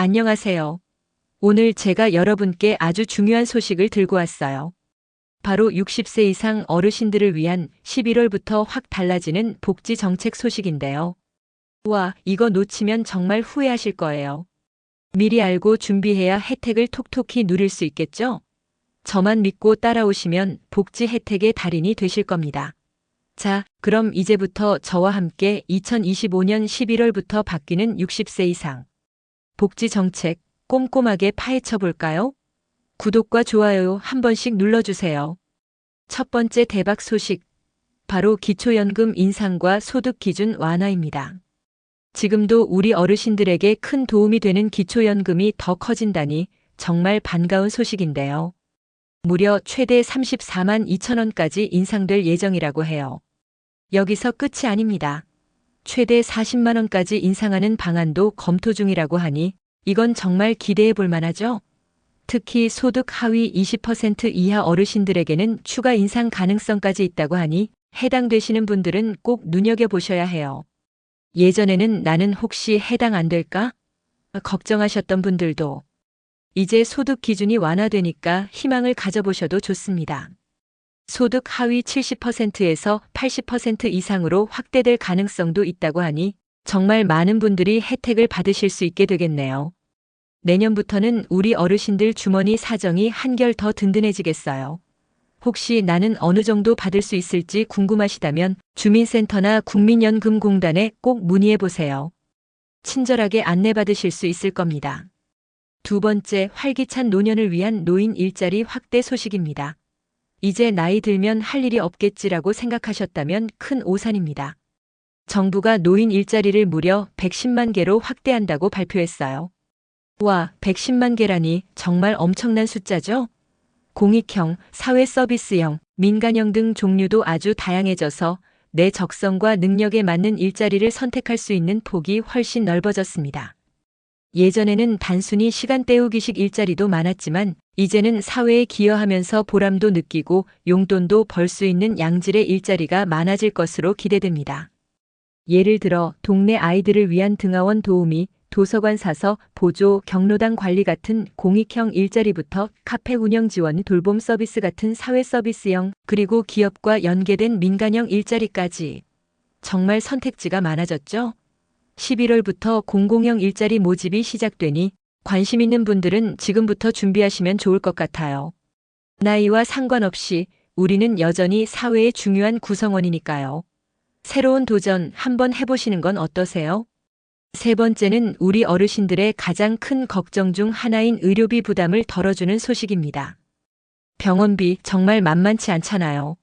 안녕하세요. 오늘 제가 여러분께 아주 중요한 소식을 들고 왔어요. 바로 60세 이상 어르신들을 위한 11월부터 확 달라지는 복지 정책 소식인데요. 와, 이거 놓치면 정말 후회하실 거예요. 미리 알고 준비해야 혜택을 톡톡히 누릴 수 있겠죠? 저만 믿고 따라오시면 복지 혜택의 달인이 되실 겁니다. 자, 그럼 이제부터 저와 함께 2025년 11월부터 바뀌는 60세 이상 복지 정책 꼼꼼하게 파헤쳐 볼까요? 구독과 좋아요 한 번씩 눌러주세요. 첫 번째 대박 소식. 바로 기초연금 인상과 소득 기준 완화입니다. 지금도 우리 어르신들에게 큰 도움이 되는 기초연금이 더 커진다니 정말 반가운 소식인데요. 무려 최대 34만 2천 원까지 인상될 예정이라고 해요. 여기서 끝이 아닙니다. 최대 40만 원까지 인상하는 방안도 검토 중이라고 하니 이건 정말 기대해 볼 만하죠? 특히 소득 하위 20% 이하 어르신들에게는 추가 인상 가능성까지 있다고 하니 해당되시는 분들은 꼭 눈여겨보셔야 해요. 예전에는 나는 혹시 해당 안 될까? 걱정하셨던 분들도 이제 소득 기준이 완화되니까 희망을 가져보셔도 좋습니다. 소득 하위 70%에서 80% 이상으로 확대될 가능성도 있다고 하니 정말 많은 분들이 혜택을 받으실 수 있게 되겠네요. 내년부터는 우리 어르신들 주머니 사정이 한결 더 든든해지겠어요. 혹시 나는 어느 정도 받을 수 있을지 궁금하시다면 주민센터나 국민연금공단에 꼭 문의해 보세요. 친절하게 안내받으실 수 있을 겁니다. 두 번째, 활기찬 노년을 위한 노인 일자리 확대 소식입니다. 이제 나이 들면 할 일이 없겠지라고 생각하셨다면 큰 오산입니다. 정부가 노인 일자리를 무려 110만 개로 확대한다고 발표했어요. 와, 110만 개라니 정말 엄청난 숫자죠? 공익형, 사회 서비스형, 민간형 등 종류도 아주 다양해져서 내 적성과 능력에 맞는 일자리를 선택할 수 있는 폭이 훨씬 넓어졌습니다. 예전에는 단순히 시간 때우기식 일자리도 많았지만 이제는 사회에 기여하면서 보람도 느끼고 용돈도 벌 수 있는 양질의 일자리가 많아질 것으로 기대됩니다. 예를 들어 동네 아이들을 위한 등하원 도우미, 도서관 사서, 보조, 경로당 관리 같은 공익형 일자리부터 카페 운영 지원 돌봄 서비스 같은 사회 서비스형, 그리고 기업과 연계된 민간형 일자리까지. 정말 선택지가 많아졌죠? 11월부터 공공형 일자리 모집이 시작되니 관심 있는 분들은 지금부터 준비하시면 좋을 것 같아요. 나이와 상관없이 우리는 여전히 사회의 중요한 구성원이니까요. 새로운 도전 한번 해보시는 건 어떠세요? 세 번째는 우리 어르신들의 가장 큰 걱정 중 하나인 의료비 부담을 덜어주는 소식입니다. 병원비 정말 만만치 않잖아요.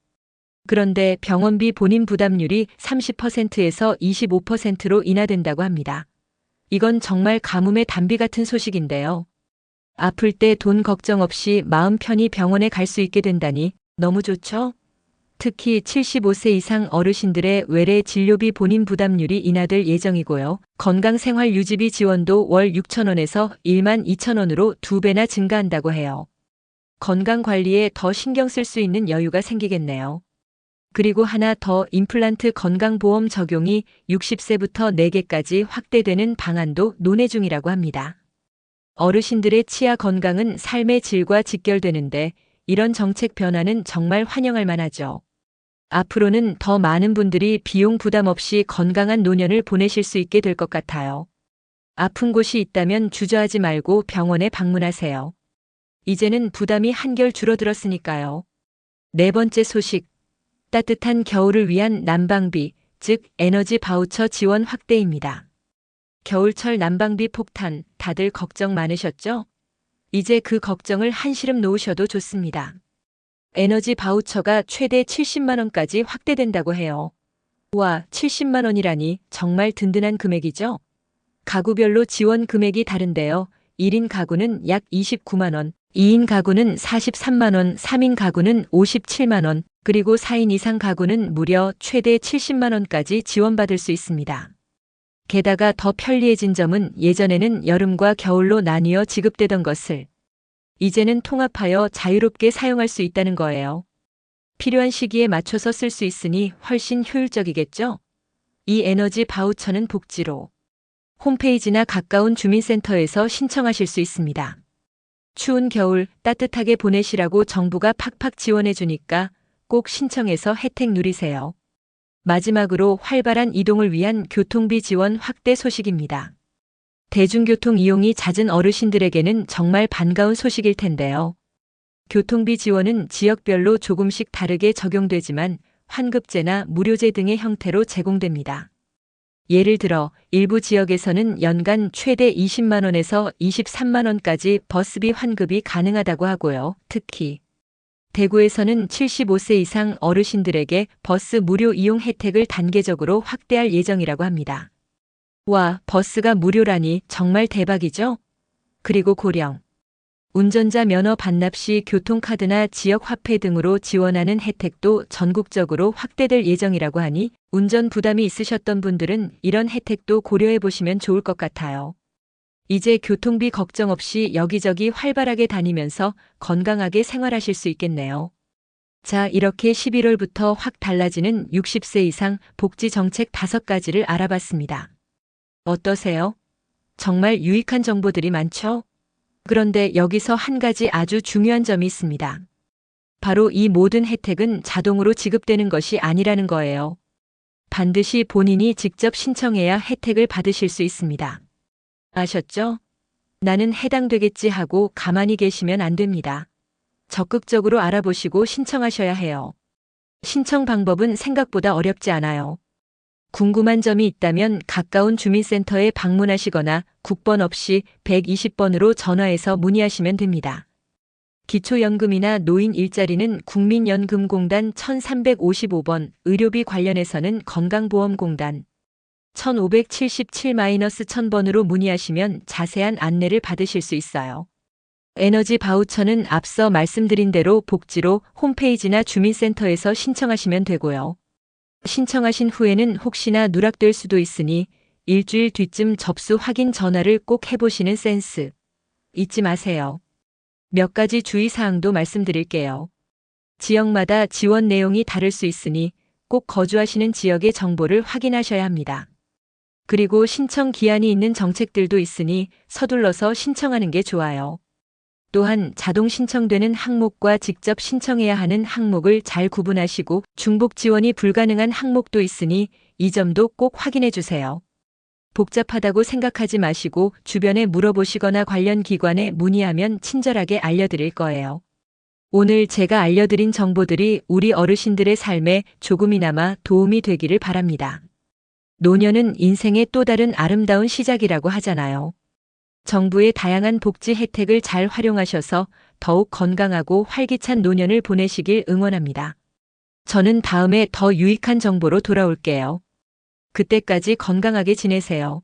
그런데 병원비 본인 부담률이 30%에서 25%로 인하된다고 합니다. 이건 정말 가뭄의 단비 같은 소식인데요. 아플 때 돈 걱정 없이 마음 편히 병원에 갈 수 있게 된다니 너무 좋죠? 특히 75세 이상 어르신들의 외래 진료비 본인 부담률이 인하될 예정이고요. 건강생활 유지비 지원도 월 6천원에서 1만 2천원으로 두 배나 증가한다고 해요. 건강 관리에 더 신경 쓸 수 있는 여유가 생기겠네요. 그리고 하나 더 임플란트 건강보험 적용이 60세부터 4개까지 확대되는 방안도 논의 중이라고 합니다. 어르신들의 치아 건강은 삶의 질과 직결되는데 이런 정책 변화는 정말 환영할 만하죠. 앞으로는 더 많은 분들이 비용 부담 없이 건강한 노년을 보내실 수 있게 될 것 같아요. 아픈 곳이 있다면 주저하지 말고 병원에 방문하세요. 이제는 부담이 한결 줄어들었으니까요. 네 번째 소식. 따뜻한 겨울을 위한 난방비, 즉 에너지 바우처 지원 확대입니다. 겨울철 난방비 폭탄 다들 걱정 많으셨죠? 이제 그 걱정을 한시름 놓으셔도 좋습니다. 에너지 바우처가 최대 70만 원까지 확대된다고 해요. 와, 70만 원이라니 정말 든든한 금액이죠? 가구별로 지원 금액이 다른데요. 1인 가구는 약 29만 원, 2인 가구는 43만 원, 3인 가구는 57만 원, 그리고 4인 이상 가구는 무려 최대 70만 원까지 지원받을 수 있습니다. 게다가 더 편리해진 점은 예전에는 여름과 겨울로 나뉘어 지급되던 것을 이제는 통합하여 자유롭게 사용할 수 있다는 거예요. 필요한 시기에 맞춰서 쓸 수 있으니 훨씬 효율적이겠죠? 이 에너지 바우처는 복지로 홈페이지나 가까운 주민센터에서 신청하실 수 있습니다. 추운 겨울 따뜻하게 보내시라고 정부가 팍팍 지원해 주니까 꼭 신청해서 혜택 누리세요. 마지막으로 활발한 이동을 위한 교통비 지원 확대 소식입니다. 대중교통 이용이 잦은 어르신들에게는 정말 반가운 소식일 텐데요. 교통비 지원은 지역별로 조금씩 다르게 적용되지만 환급제나 무료제 등의 형태로 제공됩니다. 예를 들어 일부 지역에서는 연간 최대 20만 원에서 23만 원까지 버스비 환급이 가능하다고 하고요. 특히 대구에서는 75세 이상 어르신들에게 버스 무료 이용 혜택을 단계적으로 확대할 예정이라고 합니다. 와, 버스가 무료라니 정말 대박이죠? 그리고 고령. 운전자 면허 반납 시 교통카드나 지역 화폐 등으로 지원하는 혜택도 전국적으로 확대될 예정이라고 하니 운전 부담이 있으셨던 분들은 이런 혜택도 고려해 보시면 좋을 것 같아요. 이제 교통비 걱정 없이 여기저기 활발하게 다니면서 건강하게 생활하실 수 있겠네요. 자, 이렇게 11월부터 확 달라지는 60세 이상 복지 정책 5가지를 알아봤습니다. 어떠세요? 정말 유익한 정보들이 많죠? 그런데 여기서 한 가지 아주 중요한 점이 있습니다. 바로 이 모든 혜택은 자동으로 지급되는 것이 아니라는 거예요. 반드시 본인이 직접 신청해야 혜택을 받으실 수 있습니다. 아셨죠? 나는 해당되겠지 하고 가만히 계시면 안 됩니다. 적극적으로 알아보시고 신청하셔야 해요. 신청 방법은 생각보다 어렵지 않아요. 궁금한 점이 있다면 가까운 주민센터에 방문하시거나 국번 없이 120번으로 전화해서 문의하시면 됩니다. 기초연금이나 노인 일자리는 국민연금공단 1355번, 의료비 관련해서는 건강보험공단 1577-1000번으로 문의하시면 자세한 안내를 받으실 수 있어요. 에너지 바우처는 앞서 말씀드린 대로 복지로 홈페이지나 주민센터에서 신청하시면 되고요. 신청하신 후에는 혹시나 누락될 수도 있으니 일주일 뒤쯤 접수 확인 전화를 꼭 해보시는 센스. 잊지 마세요. 몇 가지 주의사항도 말씀드릴게요. 지역마다 지원 내용이 다를 수 있으니 꼭 거주하시는 지역의 정보를 확인하셔야 합니다. 그리고 신청 기한이 있는 정책들도 있으니 서둘러서 신청하는 게 좋아요. 또한 자동 신청되는 항목과 직접 신청해야 하는 항목을 잘 구분하시고 중복 지원이 불가능한 항목도 있으니 이 점도 꼭 확인해 주세요. 복잡하다고 생각하지 마시고 주변에 물어보시거나 관련 기관에 문의하면 친절하게 알려드릴 거예요. 오늘 제가 알려드린 정보들이 우리 어르신들의 삶에 조금이나마 도움이 되기를 바랍니다. 노년은 인생의 또 다른 아름다운 시작이라고 하잖아요. 정부의 다양한 복지 혜택을 잘 활용하셔서 더욱 건강하고 활기찬 노년을 보내시길 응원합니다. 저는 다음에 더 유익한 정보로 돌아올게요. 그때까지 건강하게 지내세요.